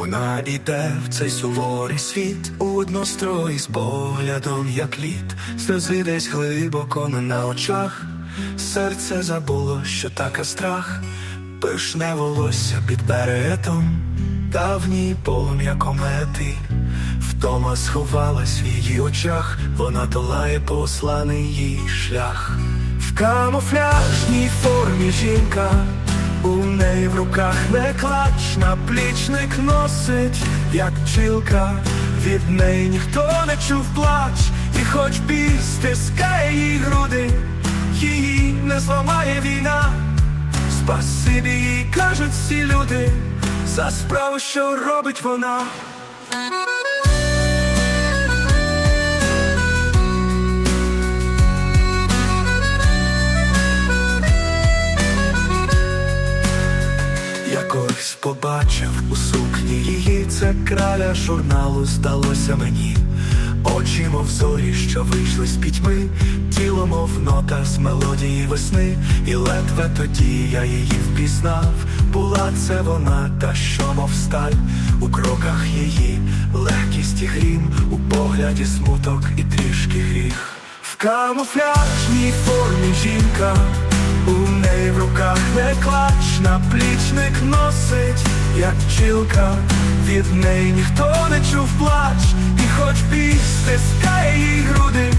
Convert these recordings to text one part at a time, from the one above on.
Вона іде в цей суворий світ у однострої з поглядом, як лід, сльози десь глибоко не на очах, серце забуло, що таке страх, пишне волосся під беретом, давній полум'я комети, втома сховалась в її очах, вона долає посланий їй шлях. В камуфляжній формі жінка, у неї в руках не клач, наплічник носить, як пчілка, від неї ніхто не чув плач, і хоч біль стискає її груди, її не зламає війна. Спасибі їй кажуть всі люди, за справу, що робить вона. Побачив у сукні її, це краля журналу здалося мені. Очі, мов зорі, що вийшли з пітьми, тіло, мов нота з мелодії весни, і ледве тоді я її впізнав. Була це вона, та що, мов сталь, у кроках її легкість і грім, у погляді смуток і трішки гріх. В камуфляжній формі жінка, у неї в руках не клач, наплічник носить, як пчілка, від неї ніхто не чув плач, і хоч біль стискає їй груди,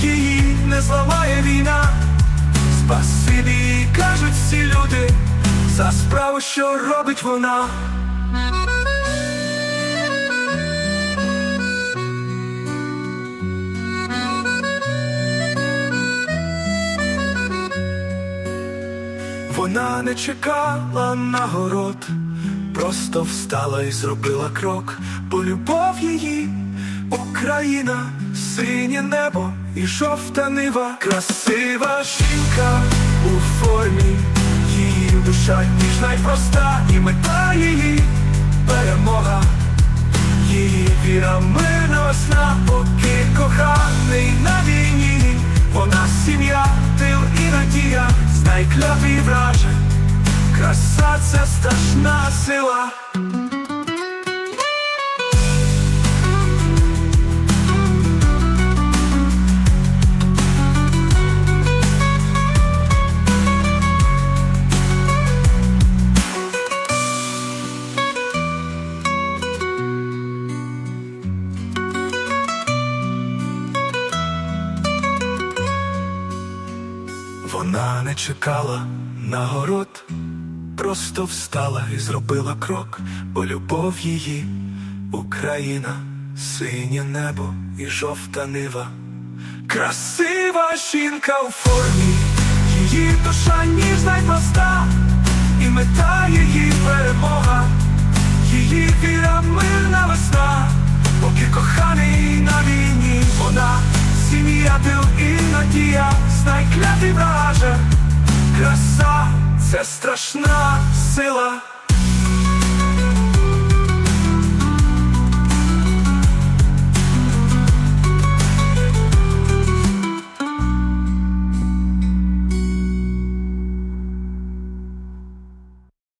її не зламає війна. Спасибі кажуть всі люди, за справу, що робить вона. Вона не чекала нагород, просто встала і зробила крок, бо любов її, Україна, синє небо і жовта нива, красива жінка у формі, її душа ніжна й проста, і мета її перемога, її віра мирна весна, поки коханий на війні, вона сім'я, тил і надія, знай клятві враже, краса це страшна сила. Вона не чекала нагород, просто встала і зробила крок, бо любов її, Україна, синє небо і жовта нива. Красива жінка у формі, її душа ніжна й проста, і мета її перемога, її віра мирна весна, поки коханий на війні, вона. Сім'я, тил і надія, знай клятий враже, краса це страшна сила.